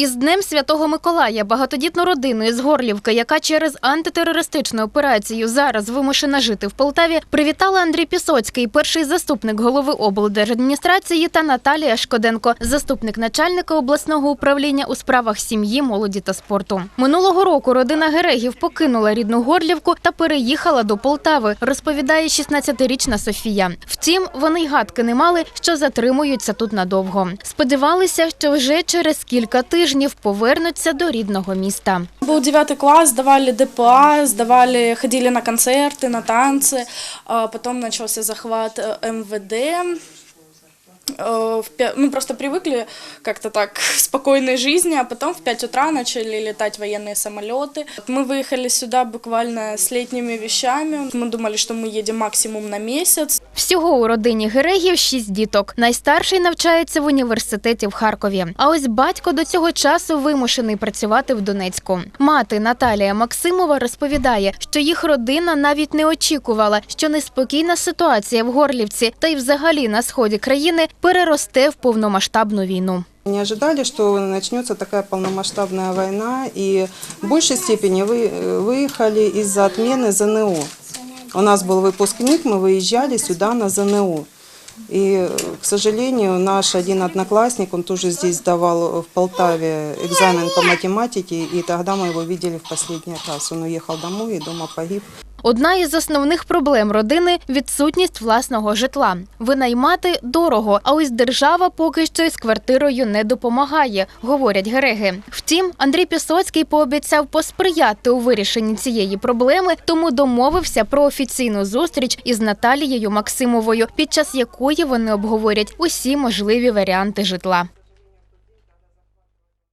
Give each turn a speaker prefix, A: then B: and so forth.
A: Із Днем Святого Миколая багатодітну родину із Горлівки, яка через антитерористичну операцію зараз вимушена жити в Полтаві, привітали Андрій Пісоцький, перший заступник голови облдержадміністрації та Наталія Шкоденко, заступник начальника обласного управління у справах сім'ї, молоді та спорту. Минулого року родина Герегів покинула рідну Горлівку та переїхала до Полтави, розповідає 16-річна Софія. Втім, вони й гадки не мали, що затримуються тут надовго. Сподівалися, що вже через кілька тижнів повернуться до рідного міста.
B: Был девятый класс, сдавали ДПА, сдавали, ходили на концерты, на танцы. А Потом начался захват э, МВД. Э, в пя- Мы просто привыкли как-то так к спокойной жизни, а потом в 5 утра начали летать военные самолеты. Мы выехали сюда буквально с летними вещами. Мы думали, что мы едем максимум на месяц.
A: Всього у родині Герегів шість діток. Найстарший навчається в університеті в Харкові. А ось батько до цього часу вимушений працювати в Донецьку. Мати Наталія Максимова розповідає, що їх родина навіть не очікувала, що неспокійна ситуація в Горлівці та й взагалі на сході країни переросте в повномасштабну війну.
C: Не ожидали, что начнется такая полномасштабная война, и в большей степени вы, выехали из-за отмены ЗНО. У нас был выпускник, мы выезжали сюда на ЗНО. И, к сожалению, наш один одноклассник, он тоже здесь сдавал в Полтаве экзамен по математике, и тогда мы его видели в последний раз. Он уехал домой и дома погиб.
A: Одна із основних проблем родини відсутність власного житла. Винаймати дорого, а ось держава поки що із квартирою не допомагає, говорять гереги. Втім, Андрій Пісоцький пообіцяв посприяти у вирішенні цієї проблеми, тому домовився про офіційну зустріч із Наталією Максимовою, під час якої вони обговорять усі можливі варіанти житла.